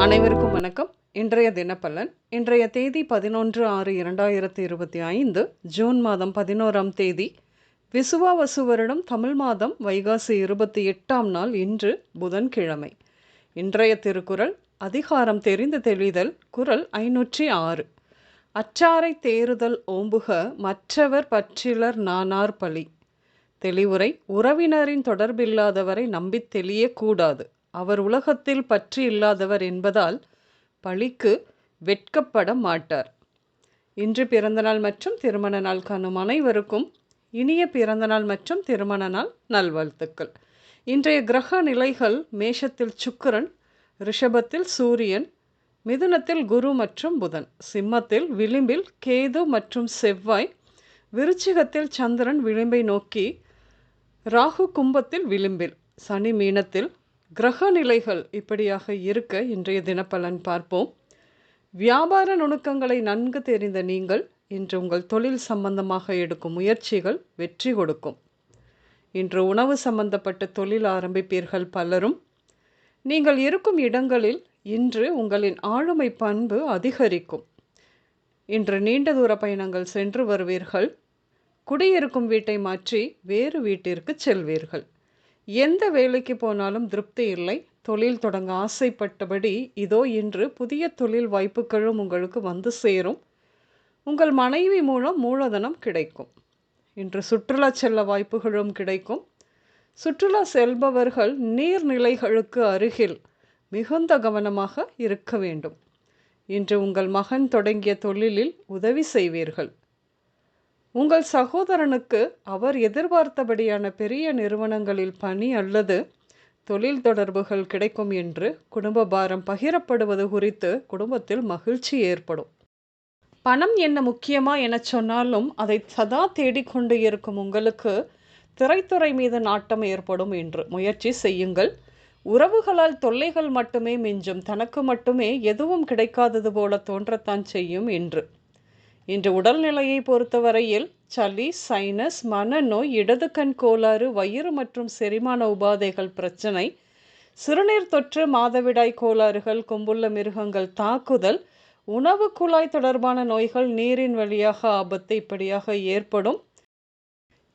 அனைவருக்கும் வணக்கம். இன்றைய தினப்பலன் இன்றைய தேதி பதினொன்று ஆறு இரண்டாயிரத்தி இருபத்தி ஐந்து ஜூன் மாதம் பதினோராம் தேதி. விசுவாவசு வருடம் தமிழ் மாதம் வைகாசி இருபத்தி எட்டாம் நாள் இன்று புதன்கிழமை. இன்றைய திருக்குறள் அதிகாரம் தெரிந்து தெளிதல் குறள் ஐநூற்றி ஆறு. அச்சாரை தேறுதல் ஓம்புக மற்றவர் பற்றிலர் நானார் பழி. தெளிவுரை உறவினரின் தொடர்பில்லாதவரை நம்பித் தெளியக்கூடாது அவர் உலகத்தில் பற்று இல்லாதவர் என்பதால் பழிக்கு வெட்கப்பட மாட்டார். இன்று பிறந்தநாள் மற்றும் திருமண நாள் காணும் அனைவருக்கும் இனிய பிறந்தநாள் மற்றும் திருமண நாள் நல்வாழ்த்துக்கள். இன்றைய கிரக நிலைகள் மேஷத்தில் சுக்கரன் ரிஷபத்தில் சூரியன் மிதுனத்தில் குரு மற்றும் புதன் சிம்மத்தில் விளிம்பில் கேது மற்றும் செவ்வாய் விருச்சிகத்தில் சந்திரன் விளிம்பை நோக்கி ராகு கும்பத்தில் விளிம்பில் சனி மீனத்தில் கிரக நிலைகள் இப்படியாக இருக்க இன்றைய தினப்பலன் பார்ப்போம். வியாபார நுணுக்கங்களை நன்கு தெரிந்த நீங்கள் இன்று உங்கள் தொழில் சம்பந்தமாக எடுக்கும் முயற்சிகள் வெற்றி கொடுக்கும். இன்று உணவு சம்பந்தப்பட்ட தொழில் ஆரம்பிப்பீர்கள் பலரும். நீங்கள் இருக்கும் இடங்களில் இன்று உங்களின் ஆளுமை பண்பு அதிகரிக்கும். இன்று நீண்ட தூர பயணங்கள் சென்று வருவீர்கள். குடியிருக்கும் வீட்டை மாற்றி வேறு வீட்டிற்கு செல்வீர்கள். எந்த வேலைக்கு போனாலும் திருப்தி இல்லை. தொழில் தொடங்க ஆசைப்பட்டபடி இதோ இன்று புதிய தொழில் வாய்ப்புகளும் உங்களுக்கு வந்து சேரும். உங்கள் மனைவி மூலம் மூலதனம் கிடைக்கும். இன்று சுற்றுலா செல்ல வாய்ப்புகளும் கிடைக்கும். சுற்றுலா செல்பவர்கள் நீர்நிலைகளுக்கு அருகில் மிகுந்த கவனமாக இருக்க வேண்டும். இன்று உங்கள் மகன் தொடங்கிய தொழிலில் உதவி செய்வீர்கள். உங்கள் சகோதரனுக்கு அவர் எதிர்பார்த்தபடியான பெரிய நிறுவனங்களில் பணி அல்லது தொழில் தொடர்புகள் கிடைக்கும் என்று குடும்ப பாரம் பகிரப்படுவது குறித்து குடும்பத்தில் மகிழ்ச்சி ஏற்படும். பணம் என்ன முக்கியமா என சொன்னாலும் அதை சதா தேடிக்கொண்டு இருக்கும் உங்களுக்கு திரைத்துறை மீது நாட்டம் ஏற்படும் என்று முயற்சி செய்யுங்கள். உறவுகளால் தொல்லைகள் மட்டுமே மிஞ்சும் தனக்கு மட்டுமே எதுவும் கிடைக்காதது போல தோன்றத்தான் செய்யும் என்று இன்று உடல்நிலையை பொறுத்தவரையில் சளி சைனஸ் மனநோய் இடது கண் கோளாறு வயிறு மற்றும் செரிமான உபாதைகள் பிரச்சனை சிறுநீர் தொற்று மாதவிடாய் கோளாறுகள் கொம்புள்ள மிருகங்கள் தாக்குதல் உணவு குழாய் தொடர்பான நோய்கள் நீரின் வழியாக ஆபத்து இப்படியாக ஏற்படும்.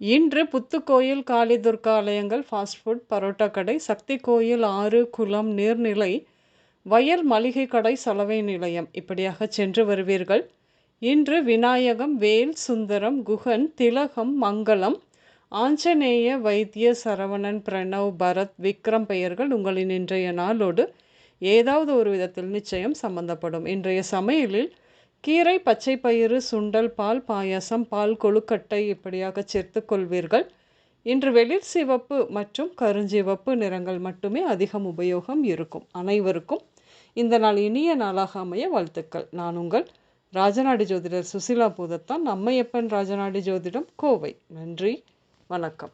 இன்று புத்துக்கோயில் காளி துர்கா ஆலயங்கள் ஃபாஸ்ட் ஃபுட் பரோட்டா கடை சக்தி கோயில் ஆறு குளம் நீர்நிலை வயல் மளிகை கடை சலவை நிலையம் இப்படியாக சென்று வருவீர்கள். இன்று விநாயகம் வேல் சுந்தரம் குகன் திலகம் மங்களம் ஆஞ்சநேய வைத்திய சரவணன் பிரணவ் பரத் விக்ரம் பெயர்கள் உங்களின் இன்றைய நாளோடு ஏதாவது ஒரு விதத்தில் நிச்சயம் சம்பந்தப்படும். இன்றைய சமையலில் கீரை பச்சை பயிறு சுண்டல் பால் பாயாசம் பால் கொழுக்கட்டை இப்படியாக சேர்த்து கொள்வீர்கள். இன்று வெளிர் சிவப்பு மற்றும் கருஞ்சிவப்பு நிறங்கள் மட்டுமே அதிகம் உபயோகம் இருக்கும் அனைவருக்கும். இந்த நாள் இனிய நாளாக அமைய வாழ்த்துக்கள். நான் உங்கள் ராஜநாடி ஜோதிடர் சுசிலா பூதத்தான் நம்மையப்பன் ராஜநாடி ஜோதிடம் கோவை. நன்றி வணக்கம்.